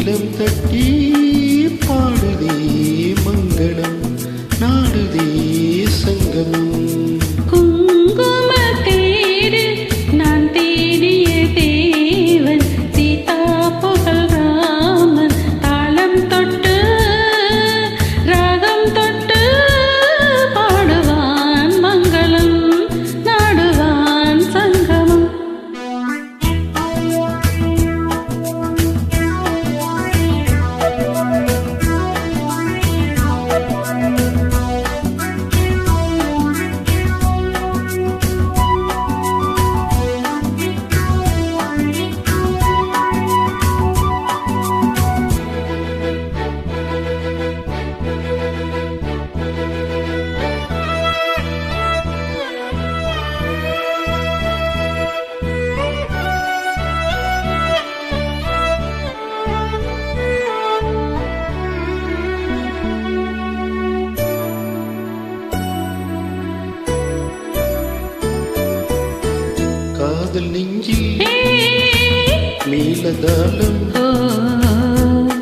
மேளம் தட்டி பாடுதே மங்களம் நாடுதே சங்கமம். காதல் நெஞ்சில் நீலதாளம்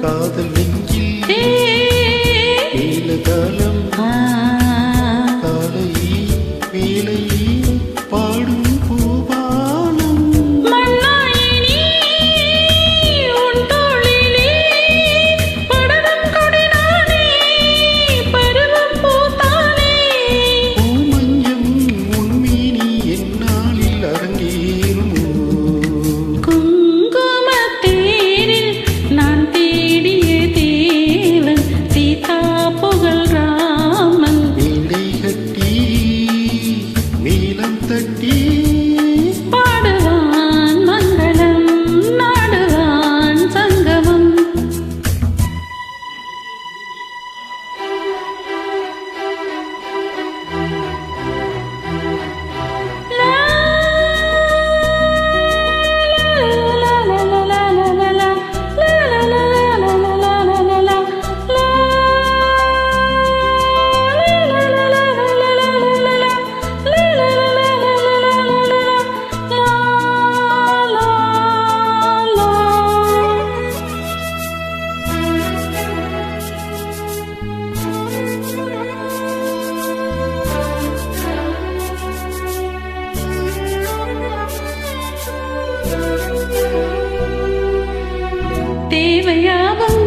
காதல் நெஞ்சில் Yeah, I'm